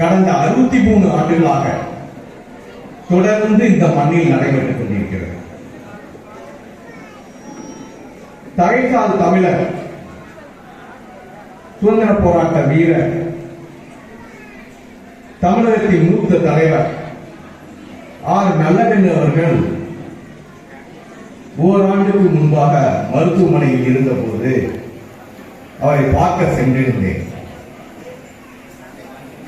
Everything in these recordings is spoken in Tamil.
கடந்த அறுபத்தி மூணு ஆண்டுகளாக தொடர்ந்து இந்த மண்ணில் நடைபெற்றுக் கொண்டிருக்கிறது. தகைசால் தமிழர் சுதந்திர போராட்ட வீரர் தமிழகத்தின் மூத்த தலைவர் ஆர். நல்லகண்ணு அவர்கள் ஓராண்டுக்கு முன்பாக மருத்துவமனையில் இருந்தபோது அவரை பார்க்க சென்றிருந்தேன்.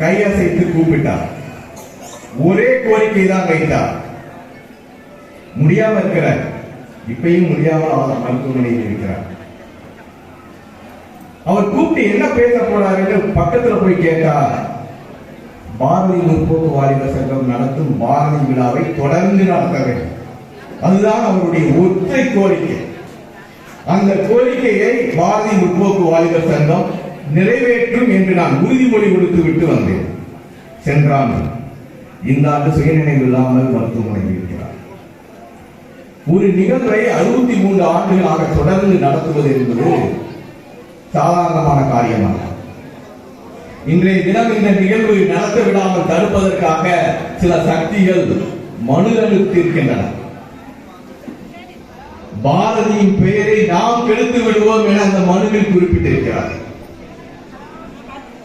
கையசைத்து கூப்பிட்டார். ஒரே கோரிக்கை தான் வைத்தார். முடியாம இருக்கிறார். இப்பயும் முடியாமல் அவர் மருத்துவமனையில் இருக்கிறார். அவர் கூப்பிட்டு என்ன பேச போறாருன்னு பக்கத்துல போய் கேட்டா பாரதி முற்போக்கு வாலிபர் சங்கம் நடத்தும் பாரதி விழாவை தொடர்ந்து நடத்த வேண்டும். அதுதான் அவருடைய ஒற்றை கோரிக்கை. அந்த கோரிக்கையை பாரதி முற்போக்கு வாலிபர் சங்கம் நிறைவேற்றும் என்று நான் உறுதிமொழி கொடுத்து விட்டு வந்தேன். சென்றான் இந்த ஆண்டு சுயநினைவு இல்லாமல் மருத்துவமனையில் இருக்கிறார். ஒரு நிகழ்வை அறுபத்தி மூன்று ஆண்டுகளாக தொடர்ந்து நடத்துவது என்பது சாதாரணமான காரியமாக இன்றைய தினம் இந்த நிகழ்வு நடத்த விடாமல் தடுப்பதற்காக சில சக்திகள் மனுதளித்திருக்கின்றன பாரதியின் பெயரை நாம் கெடுத்து விடுவோம் என அந்த மனுவில் குறிப்பிட்டிருக்கிறார்.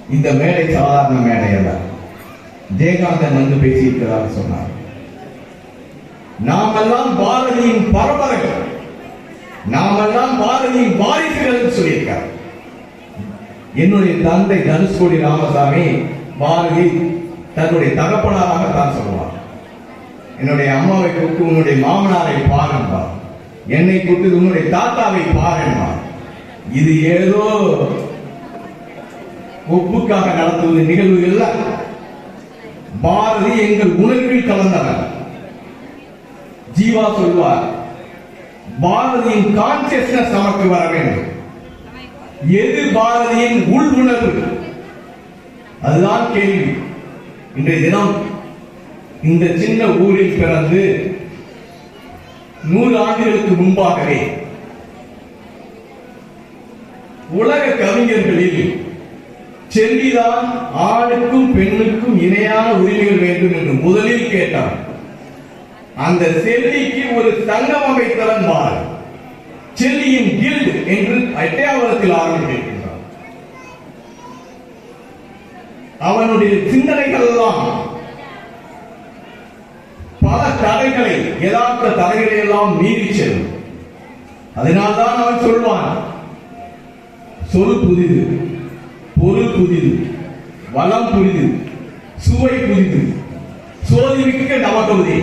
இந்த மேடை சாதாரண மேடை அல்ல. ஜெயகாந்தன் வந்து பேசியிருக்கிறார் சொன்னார். நாமெல்லாம் பாரதியின் பரம்பரைகள். நாமெல்லாம் பாரதியின் வாரிசுகள் சொல்லியிருக்கார். என்னுடைய தந்தை தனுஷ்கோடி ராமசாமி பாரதி தன்னுடைய தகப்பனாராக தான் சொல்லுவார். என்னுடைய அம்மாவை கூட்டு உன்னுடைய மாமனாரை பாருன்பார் என்னை கூட்டு உன்னுடைய தாத்தாவை பாருன்பார் இது ஏதோ ஒப்புக்காக நடத்துவது நிகழ்வு இல்ல பாரதி எங்கள் உணர்வில் கலந்தவர் ஜீவா சொல்வார் பாரதியின் கான்சியஸ்னஸ் நமக்கு வர வேண்டும். எது பாரதியின் உள் உணர்வு? அதுதான் கேள்வி. இன்றைய தினம் இந்த சின்ன ஊரில் பிறந்து நூறு ஆண்டுகளுக்கு முன்பாகவே உலக கவிஞர்களில் செல்விதான் ஆணுக்கும் பெண்ணுக்கும் இணையான உரிமைகள் வேண்டும் என்று முதலில் கேட்டார். அந்த செல்விக்கு ஒரு சங்கம் அமைத்தவன் பாரு செல்லியின் கில்டு என்று எட்டயாவரத்தில் ஆரம்பிக்கின்றார் அவனுடைய சிந்தனைகள் எல்லாம் பல தடைகளை யதார்த்த தடைகளை எல்லாம் மீறி செல்லும். அதனால்தான் அவன் சொல்வான் சொல் புதிது. புதிது வளம் புதிது சுவை புதிது சோதிமிக்க நவகவிதை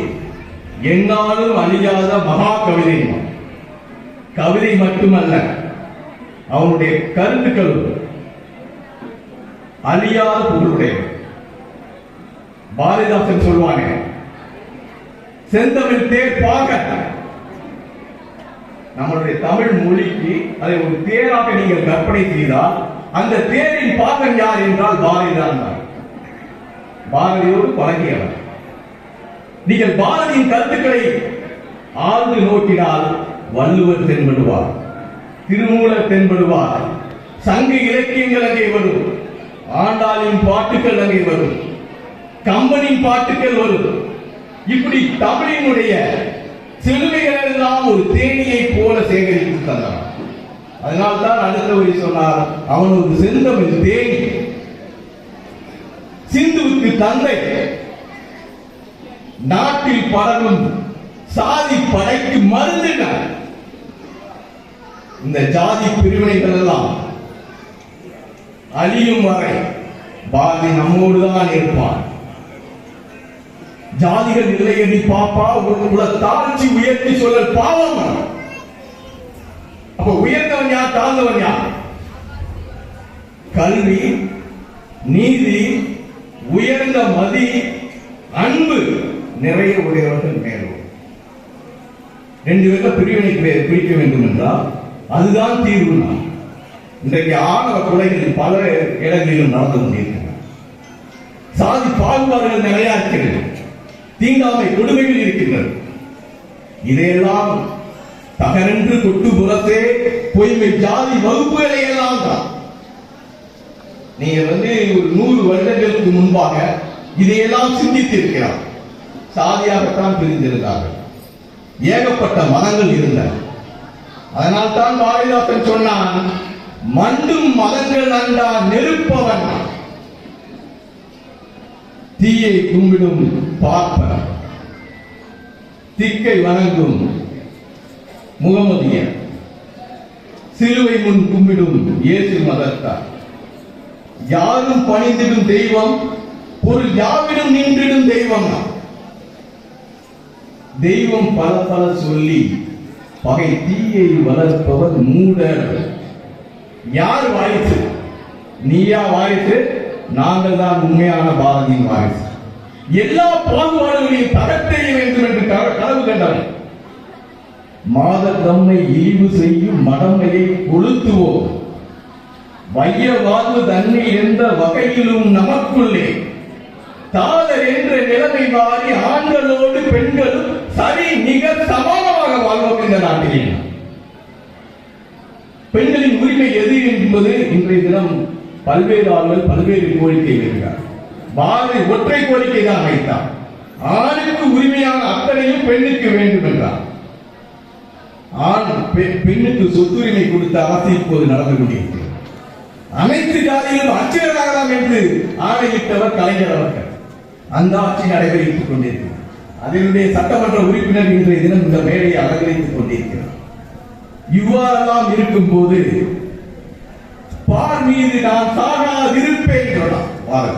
என்னாலும் அழியாத மகா கவிதை. கவிதை மட்டுமல்ல அவனுடைய கருத்துக்களும் அழியாத புகழுடைய பாரதிதாசன் சொல்வாங்க செந்தமிழ் தேர் பார்க்க நம்மளுடைய தமிழ் மொழிக்கு அதை ஒரு தேராக நீங்கள் கற்பனை செய்தால் அந்த தேரின் பாகம் யார் என்றால் பாரதிதான் பாரதியோடு பழகியவர். நீங்கள் பாரதியின் கருத்துக்களை ஆழ்ந்து நோக்கினால் வள்ளுவர் தென்படுவார் திருமூலர் தென்படுவார் சங்க இலக்கியங்கள் அங்கே வரும் ஆண்டாளின் பாட்டுகள் அங்கே வரும் கம்பனின் பாட்டுகள் வரும். இப்படி தமிழினுடைய சிலுவைகள் எல்லாம் ஒரு தேனியை சேகரித்து தந்தார் அதனால்தான் அடுத்த வழி சொன்னார் அவனுக்கு ஒரு செந்தமிழ் தேனி. சிந்துவுக்கு தந்தை. நாட்டில் பரவும் சாதி படைக்கு மருந்தினார் இந்த ஜாதி பிரிவினைகள் எல்லாம் அழியும் வரை பாதி நம்மோடு தான் இருப்பான். ஜாதிகள் இல்லை என்று பாப்பா உள்ள தாழ்ச்சி உயர்த்தி சொல்ல பாவம். அப்ப உயர்ந்தவன் யார்? தாழ்ந்தவன் யார்? கல்வி நீதி உயர்ந்த மதி அன்பு நிறைய உடையவர்கள் மேலும் ரெண்டு பேர்ல பிரிவினை பி- பிரிக்க வேண்டும் என்றால் அதுதான் தீர்வு நான் இன்றைக்கு ஆணவ கொலைகள் பல இடங்களிலும் நடந்து கொண்டிருக்கின்றன. சாதி பாகுபாடுகள் நிறைய இருக்கிறது தீண்டாமை கொடுமைகள் இருக்கின்றது. இதையெல்லாம் தகரென்று தொட்டு புறத்தே பொய்மை ஜாதி வகுப்புகளை எல்லாம் தான். நீங்க வந்து ஒரு நூறு வருடங்களுக்கு முன்பாக இதையெல்லாம் சிந்தித்திருக்கிறார். சாதியாகத்தான் பிரிந்திருந்தார்கள். ஏகப்பட்ட மதங்கள் இருந்தன. அதனால் தான் பாரதிதாசன் சொன்னான் மண்டும் மதங்கள் அண்டா நெருப்பவன். தீயை கும்பிடும் பார்ப்பன் திக்கை வணங்கும் முகமதியர் சிலுவை முன் கும்பிடும் இயேசு மதத்தார் யாரும் பணிந்திடும் தெய்வம் ஒரு யாவிடம் நின்றிடும் தெய்வம் தெய்வம் பல பல சொல்லி பகை தீயை வளர்ப்பவர் மூடர் யார் வாரிசு? நீயா வாரிசு? நாங்கள் தான் உண்மையான பாரதியின் வாரிசு. எல்லா பாகுபாடுகளையும் தகர்த்தெறிய வேண்டும் என்று கனவு கண்டார் மாத தம்மை இழிவு செய்யும் மடமையை கொளுத்துவோம். வையவாது தன்னை எந்த வகையிலும் நமக்குள்ளே. தாதர் என்ற நிலைமை மாறி ஆண்களோடு பெண்களும் சரி நிகர் சமானமாக வாழ்வோம் இந்த நாட்டில். பெண்களின் உரிமை எது என்பது இன்றைய தினம் பல்வேறு ஆள்கள் பல்வேறு கோரிக்கை வைக்கிறார் பாரதி ஒற்றை கோரிக்கை தான் வைத்தார் ஆணுக்கு உரிமையான அத்தனையும் பெண்ணுக்கு வேண்டும் என்றார் ஆண் பெ- பெண்ணுக்கு சொத்துரிமை கொடுத்த ஆசை இப்போது நடந்து கொண்டிருக்கிறது அனைத்து ஜாதியிலும் ஆட்சியராகலாம் என்று ஆணையிட்டவர் கலைஞர் அவர்கள். அந்த ஆட்சி நடைபெற்றுக் கொண்டிருக்கிறது. அதனுடைய சட்டமன்ற உறுப்பினர் இன்றைய தினம் இந்த மேடையை அலங்கரித்துக் கொண்டிருக்கிறார். இவ்வாறெல்லாம் இருக்கும் போது பார் மீது நான் சாகாதிருப்பேன் சொன்னான் பாரதி.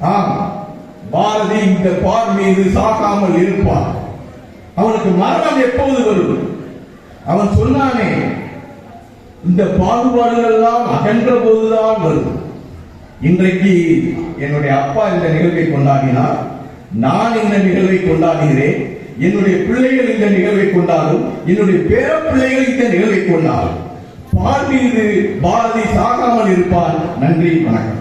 ஆம் பாரதி இந்த பார் மீது சாகாமல் இருப்பான் அவனுக்கு மரணம் எப்போது வரும்? அவன் சொன்னானே இந்த பாகுபாடுகள் எல்லாம் அகன்ற போதுதான் வரும். இன்றைக்கு என்னுடைய அப்பா இந்த நிகழ்வை கொண்டாடினார். நான் இந்த நிகழ்வை கொண்டாடுகிறேன். என்னுடைய பிள்ளைகள் இந்த நிகழ்வை கொண்டாடும். என்னுடைய பேர பிள்ளைகள் இந்த நிகழ்வை கொண்டாடும். பார் மீது பாரதி சாகாமல் இருப்பார். நன்றி வணக்கம்.